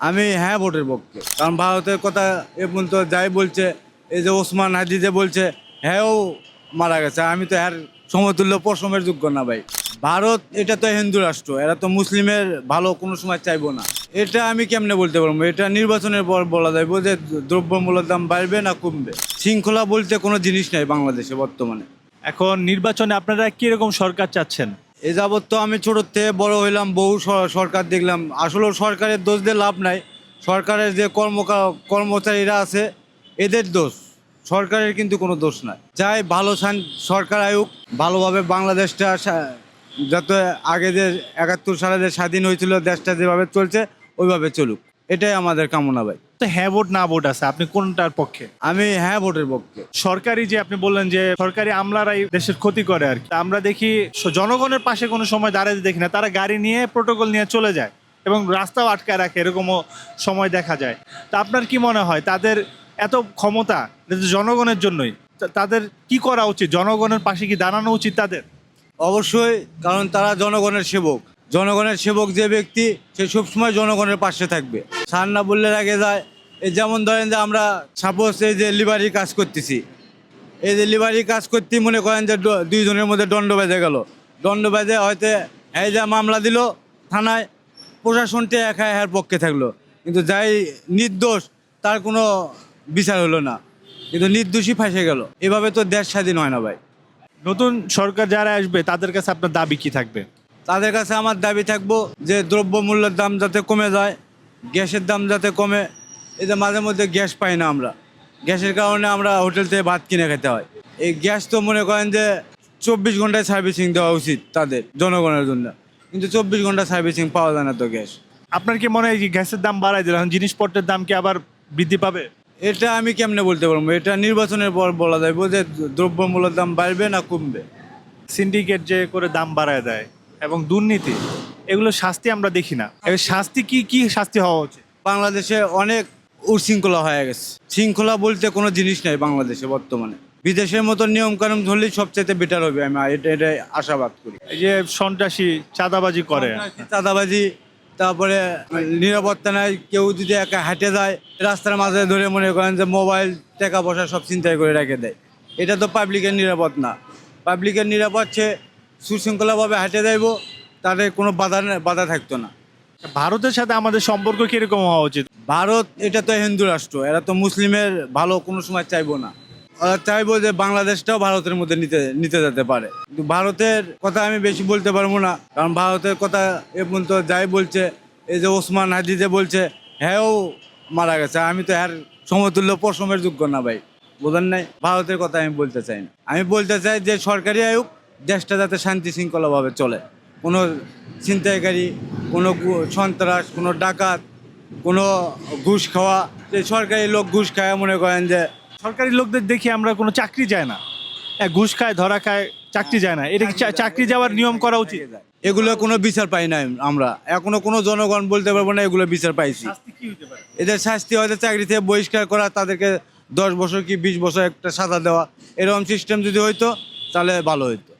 আমি হ্যাঁ ভোটের পক্ষে। কারণ ভারতের কথা এ পর্যন্ত যাই বলছে, এই যে ওসমান হাদি যে বলছে হ্যাঁও মারা গেছে। আমি তো হ্যাঁ সমতুল্য পশমের যোগ্য না ভাই। ভারত, এটা তো হিন্দু রাষ্ট্র, এরা তো মুসলিমের ভালো কোনো সময় চাইব না। এটা আমি কেমনে বলতে পারব? এটা নির্বাচনের পর বলা যাইব যে দ্রব্যমূল্যের দাম বাড়বে না কমবে। শৃঙ্খলা বলতে কোনো জিনিস নাই বাংলাদেশে বর্তমানে। এখন নির্বাচনে আপনারা কীরকম সরকার চাচ্ছেন? এ যাবৎ তো আমি ছোটোর থেকে বড় হইলাম, বহু সরকার দেখলাম। আসলে সরকারের দোষ দিয়ে লাভ নাই। সরকারের যে কর্ম কর্মচারীরা আছে, এদের দোষ। সরকারের কিন্তু কোনো দোষ নাই। চাই ভালো সরকার আয়ুক। ভালোভাবে বাংলাদেশটা যাতে আগে যে একাত্তর সালে যে স্বাধীন হয়েছিল, দেশটা যেভাবে চলছে, ওইভাবে চলুক। এটাই আমাদের কামনা ভাই। তো হ্যাঁ ভোট না ভোট আছে আপনি কোনটার পক্ষে? আমি হ্যাঁ ভোটের পক্ষে। সরকারি যে আপনি বললেন যে সরকারি আমলারাই দেশের ক্ষতি করে আর কি। আমরা দেখি জনগণের পাশে কোনো সময় দাঁড়াতে দেখি না তারা গাড়ি নিয়ে প্রোটোকল নিয়ে চলে যায় এবং রাস্তাও আটকায় রাখে এরকমও সময় দেখা যায়। তা আপনার কি মনে হয় তাদের এত ক্ষমতা জনগণের জন্যই তাদের কি করা উচিত? জনগণের পাশে কি দাঁড়ানো উচিত তাদের? অবশ্যই কারণ তারা জনগণের সেবক। জনগণের সেবক যে ব্যক্তি, সে সবসময় জনগণের পাশে থাকবে। সার না বললে আগে যায়। এই যেমন ধরেন যে আমরা সাপোজ এই যে লিভারি কাজ করতেছি। এই যে লিভারি কাজ করতে মনে করেন যে দুইজনের মধ্যে দণ্ড বেঁধে গেল। দণ্ড বেঁধে হয়তো এই যে মামলা দিল থানায় প্রশাসনটা একা এর পক্ষে থাকল। কিন্তু যাই নির্দোষ, তার কোনো বিচার হলো না। কিন্তু নির্দোষী ফাঁসে গেল। এভাবে তো দেশ স্বাধীন হয় না ভাই। নতুন সরকার যারা আসবে, তাদের কাছে আপনার দাবি কি থাকবে? তাদের কাছে আমার দাবি থাকব যে দ্রব্যমূল্যের দাম যাতে কমে যায় গ্যাসের দাম যাতে কমে এই যে মাঝে মধ্যে গ্যাস পাই না আমরা। গ্যাসের কারণে আমরা হোটেল থেকে ভাত কিনে খেতে হয়। এই গ্যাস তো মনে করেন যে চব্বিশ ঘন্টায় সার্ভিসিং দেওয়া উচিত তাদের জনগণের জন্য। কিন্তু চব্বিশ ঘণ্টা সার্ভিসিং পাওয়া যায় না তো গ্যাস। আপনার কি মনে হয় যে গ্যাসের দাম বাড়াই দিল এখন জিনিসপত্রের দাম কি আবার বৃদ্ধি পাবে? এটা আমি কেমনে বলতে পারব? এটা নির্বাচনের পর বলা যাবে যে দ্রব্যমূল্যের দাম বাড়বে না কমবে? সিন্ডিকেট যে করে দাম বাড়ায় দেয়। এবং দুর্নীতি এগুলো শাস্তি আমরা দেখি না। শাস্তি কি কি শাস্তি হওয়া উচিত? বাংলাদেশে অনেক উশৃঙ্খলা হয়ে গেছে। শৃঙ্খলা বলতে কোনো জিনিস নাই বাংলাদেশে বর্তমানে। বিদেশের মতো নিয়ম কানুন ধরলেই সবচেয়ে বেটার হবে আমি এটা আশাবাদ করি। এই যে সন্ত্রাসী চাঁদাবাজি করে। চাঁদাবাজি তারপরে নিরাপত্তা নাই কেউ যদি একা হেঁটে যায় রাস্তার মাঝে ধরে মনে করেন যে মোবাইল টাকা পয়সা সব চিন্তাই করে রেখে দেয়। এটা তো পাবলিকের নিরাপদ না। পাবলিকের নিরাপদ সে সুশৃঙ্খলাভাবে হেঁটে যাইব তাদের কোনো বাধা বাধা থাকতো না। ভারতের সাথে আমাদের সম্পর্ক কীরকম হওয়া উচিত? ভারত এটা তো হিন্দু রাষ্ট্র এরা তো মুসলিমের ভালো কোনো সময় চাইব না। ওরা চাইব যে বাংলাদেশটাও ভারতের মধ্যে নিতে নিতে যেতে পারে। কিন্তু ভারতের কথা আমি বেশি বলতে পারব না কারণ ভারতের কথা এ পর্যন্ত যাই বলছে এই যে ওসমান হাদি যে বলছে হ্যাঁও মারা গেছে। আমি তো হ্যার সমতুল্য পশমের যোগ্য না ভাই বোঝেন নাই? ভারতের কথা আমি বলতে চাই না। আমি বলতে চাই যে সরকারি আয়ুক দেশটা যাতে শান্তি শৃঙ্খলাভাবে চলে। কোনো ছিনতাইকারী কোনো সন্ত্রাস কোনো ডাকাত কোনো ঘুষ খাওয়া যে সরকারি লোক ঘুষ খায় মনে করেন যে সরকারি লোকদের দেখি আমরা কোনো চাকরি যায় না। হ্যাঁ, ঘুষ খায় ধরা খায় চাকরি যায় না। এটা চাকরি যাওয়ার নিয়ম করা উচিত? এগুলো কোনো বিচার পাই না আমরা। এখনও কোনো জনগণ বলতে পারব না এগুলো বিচার পাইছি। শাস্তি কি হতে পারে? এদের শাস্তি হয়তো চাকরি থেকে বহিষ্কার করা তাদেরকে দশ বছর কি বিশ বছর একটা সাজা দেওয়া এরকম সিস্টেম যদি হইতো তাহলে ভালো হইতো।